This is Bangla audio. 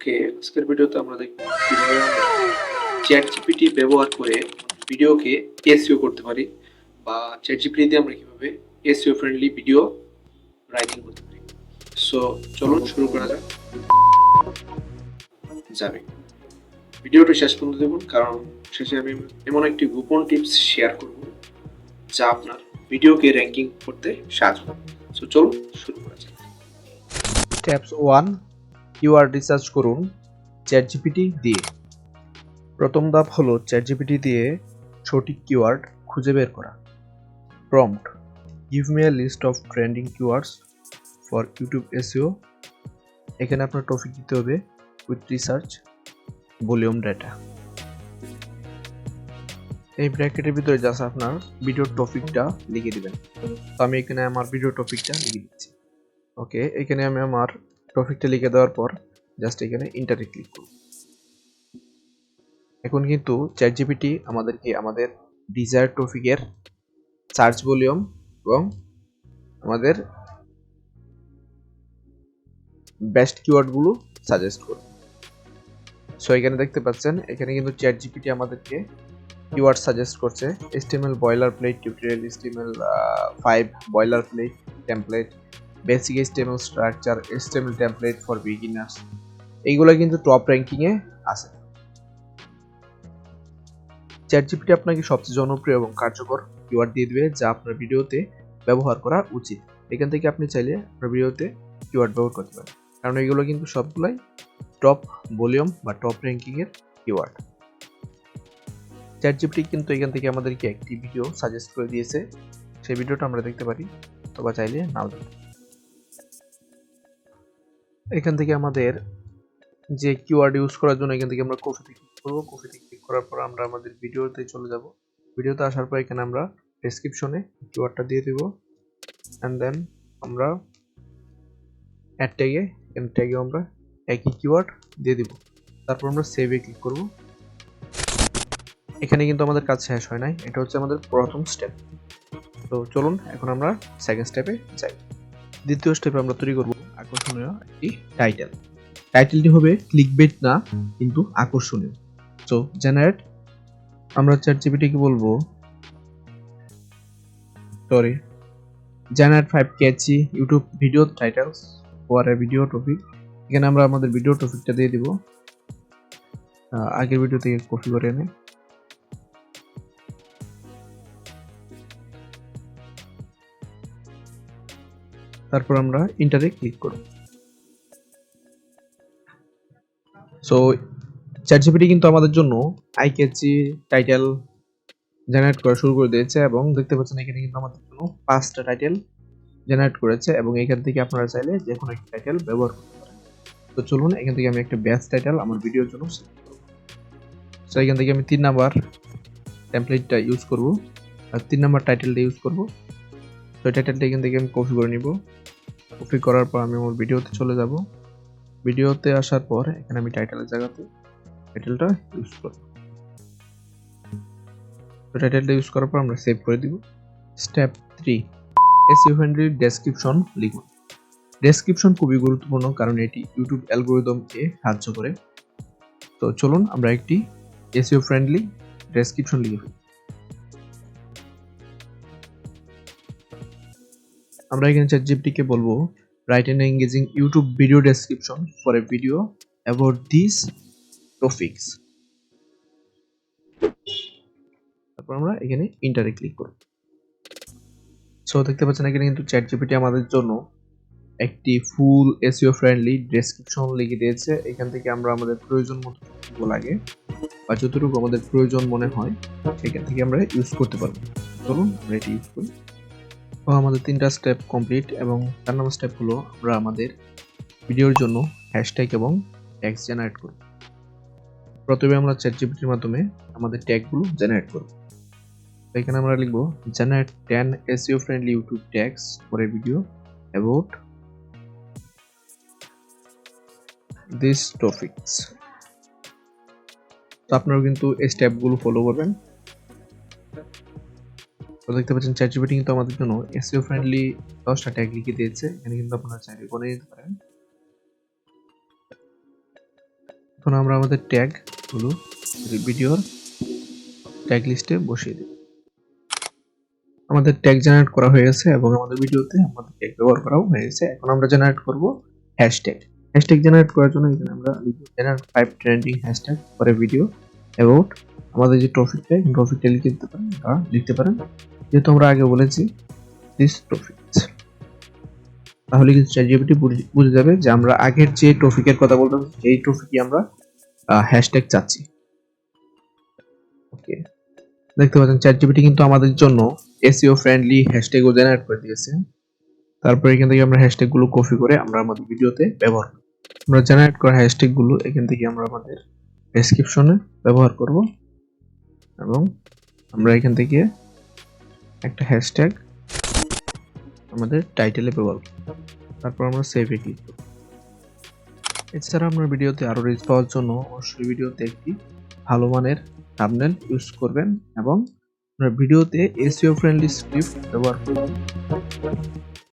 ওকে আজকের ভিডিওতে আমরা দেখব কীভাবে চ্যাট জিপিটি ব্যবহার করে ভিডিওকে এসইও করতে পারি বা চ্যাট জিপিটি দিয়ে আমরা কীভাবে এসইও ফ্রেন্ডলি ভিডিও রাইটিং করতে পারি। সো চলুন শুরু করা যাক। যাবে। ভিডিওটা শেষ পর্যন্ত দেখুন, কারণ শেষে আমি এমন একটি গোপন টিপস শেয়ার করব যা আপনার ভিডিওকে র্যাঙ্কিং করতে সাহায্য করবে। সো চলুন শুরু করা যাক। স্টেপস ওয়ান কিওয়ার্ড রিসার্চ করুন চ্যাট চ্যাটজিপিটি দিয়ে। প্রথম ধাপ হলো চ্যাট চ্যাটজিপিটি দিয়ে সঠিক কিওয়ার্ড খুঁজে বের করা। Prompt give me a list of trending keywords for YouTube SEO এখানে আপনার টপিক দিতে হবে উইথ রিসার্চ ভলিউম ডেটা এই ব্র্যাকেটের ভিতরে জাস্ট আপনার ভিডিও টপিকটা লিখে দিবেন। তো আমি এখানে আমার ভিডিও টপিকটা লিখে দিচ্ছি। ওকে এখানে আমি আমার টপিকটা লিখে দেওয়ার পর জাস্ট এখানে ইন্টারে ক্লিক করব এখন কিন্তু চ্যাট জিপিটি আমাদেরকে আমাদের ডিজায়ার টপিকের সার্চ ভলিউম এবং আমাদের বেস্ট কিওয়ার্ডগুলো সাজেস্ট করবে সো এখানে দেখতে পাচ্ছেন, এখানে কিন্তু চ্যাট জিপিটি আমাদেরকে কিওয়ার্ড সাজেস্ট করছে HTML boilerplate tutorial HTML five boilerplate template basic HTML structure HTML template for beginners এইগুলো কিন্তু টপ র্যাঙ্কিংয়ে আছে। চ্যাটজিপিটি আপনাকে সবচেয়ে জনপ্রিয় এবং কার্যকর কিওয়ার্ড দিয়ে দেবে যা আপনার ভিডিওতে ব্যবহার করা উচিত। এখান থেকে আপনি চাইলে আপনার ভিডিওতে কিওয়ার্ড ব্যবহার করতে পারেন। কারণ এগুলো কিন্তু সবগুলাই টপ ভলিউম বা টপ র্যাঙ্কিংয়ের কিওয়ার্ড চ্যাটজিপিটি কিন্তু এখান থেকে আমাদেরকে একটি ভিডিও সাজেস্ট করে দিয়েছে। সেই ভিডিওটা আমরা দেখতে পারি অথবা চাইলে নাও দেখতে। এখান থেকে আমাদের যে কিওয়ার্ড ইউজ করার জন্য এখান থেকে আমরা কপিতে ক্লিক করব। কপিতে ক্লিক করার পর আমরা আমাদের ভিডিওতে চলে যাব। ভিডিওতে আসার পর এখানে আমরা ডেসক্রিপশনে কিওয়ার্ডটা দিয়ে দেব। অ্যান্ড দেন আমরা অ্যাড ট্যাগে এখানে ট্যাগে আমরা একই কিওয়ার্ড দিয়ে দিব। তারপর আমরা সেভে ক্লিক করব। এখানে কিন্তু আমাদের কাজ শেষ হয় নাই। এটা হচ্ছে আমাদের প্রথম স্টেপ তো চলুন, এখন আমরা সেকেন্ড স্টেপে যাই। দ্বিতীয় স্টেপে আমরা তৈরি করব আকর্ষণীয় একটি টাইটেল টাইটেলটি হবে ক্লিকবেট না, কিন্তু আকর্ষণীয়। সো জেনারেট আমরা চ্যাট জিপিটিকে বলব sorry generate five catchy YouTube video titles for a video topic এখানে আমরা আমাদের ভিডিও টপিকটা দিয়ে দিব। আগের ভিডিও থেকে কপি করে এনে। তারপর আমরা ইন্টারে ক্লিক করব। সো চ্যাটজিপিটি কিন্তু আমাদের জন্য আই ক্যাচি টাইটেল জেনারেট করা শুরু করে দিয়েছে এবং দেখতে পাচ্ছেন এখানে কিন্তু আমাদের জন্য পাঁচটা টাইটেল জেনারেট করেছে এবং এখান থেকে আপনারা চাইলে যে কোনো একটা টাইটেল ব্যবহার করতে পারেন। তো চলুন, এখান থেকে আমি একটা ব্যাচ টাইটেল আমার ভিডিওর জন্য সো এখান থেকে আমি তিন নাম্বার টেমপ্লেটটা ইউজ করব। আর তিন নাম্বার টাইটেলটা ইউজ করব। তো টাইটেলটা এখান থেকে আমি কপি করে নিব। কপি করার পর আমি আমার ভিডিওতে চলে যাব। ভিডিওতে আসার পর এখানে আমি টাইটেলের জায়গাতে টাইটেলটা ইউজ করব। তো টাইটেলটা ইউজ করার পর আমরা সেভ করে দিব। Step three SEO friendly description লিখুন। ডেসক্রিপশন খুবই গুরুত্বপূর্ণ কারণ এটি ইউটিউব অ্যালগোরিদমকে সাহায্য করে। তো চলুন আমরা একটি এসইও ফ্রেন্ডলি ডেসক্রিপশন লিখে ফেলি। আমরা এখানে চ্যাট জিপিটিকে বলব write an engaging YouTube video description for a video about this topics তারপর আমরা এখানে ইন্টারে ক্লিক করব। সো দেখতে পাচ্ছেন এখানে কিন্তু চ্যাট জিপিটি আমাদের জন্য একটি ফুল এসইও ফ্রেন্ডলি ডেসক্রিপশন লিখে দিয়েছে। এখান থেকে আমরা আমাদের প্রয়োজন মতো লাগে বা যতটুকু আমাদের প্রয়োজন মনে হয় সেখান থেকে আমরা ইউজ করতে পারব। চলুন আমরা এটি ইউজ করি। আমাদের তিনটা স্টেপ কমপ্লিট এবং চার নম্বর স্টেপ হলো আমরা আমাদের ভিডিওর জন্য হ্যাশট্যাগ এবং ট্যাক্স জেনারেট করব। প্রথমে আমরা চ্যাট জিপিটির মাধ্যমে আমাদের ট্যাগগুলো জেনারেট করব। এখানে আমরা লিখব generate ten SEO friendly YouTube tags for video about this topics তো আপনারা কিন্তু এই স্টেপগুলো ফলো করবেন। তো দেখতে পাচ্ছেন চ্যাট জিপিটি কিন্তু আমাদের জন্য এসইও ফ্রেন্ডলি দশটা ট্যাগ লিখে দিয়েছে। এখানে কিন্তু আপনারা চাইলে করে নিতে পারেন। এখন আমরা আমাদের ট্যাগগুলো ভিডিওর ট্যাগ লিস্টে বসিয়ে দিই। আমাদের ট্যাগ জেনারেট করা হয়ে গেছে এবং আমাদের ভিডিওতে আমাদের ট্যাগ ব্যবহার করাও হয়ে গেছে। এখন আমরা জেনারেট করব হ্যাশট্যাগ হ্যাশট্যাগ জেনারেট করার জন্য এখানে আমরা জেনারেট ফাইভ ট্রেন্ডিং হ্যাশট্যাগ পরে ভিডিও অ্যাবাউট আমাদের যে টপিক ট্যাগ টপিকটা লিখে দিতে পারেন লিখতে পারেন। যেহেতু আমরা আগে বলেছি দিস টপিক তাহলে কিন্তু চ্যাটজিপিটি বুঝে যাবে যে আমরা আগের যে টপিকের কথা বলতাম এই টপিকে আমরা হ্যাশট্যাগ চাচ্ছি। ওকে দেখতে পাচ্ছেন চ্যাটজিপিটি কিন্তু আমাদের জন্য এসইও ফ্রেন্ডলি হ্যাশট্যাগও জেনারেট করে দিয়েছে। তারপরে এখান থেকে আমরা হ্যাশট্যাগগুলো কপি করে আমরা আমাদের ভিডিওতে ব্যবহার করব। আমরা জেনারেট করা হ্যাশট্যাগগুলো এখান থেকে আমরা আমাদের ডেসক্রিপশনে ব্যবহার করব। এবং আমরা এখান থেকে একটা হ্যাশট্যাগ আমাদের টাইটেলে করব তারপর আমরা সেভে ক্লিক করব। এছাড়া আপনার ভিডিওতে আরও রিচ পাওয়ার জন্য অবশ্যই ভিডিওতে একটি ভালো মানের থাম্বনেল ইউজ করবেন এবং ভিডিওতে এসিও ফ্রেন্ডলি স্ক্রিপ্ট ব্যবহার করবেন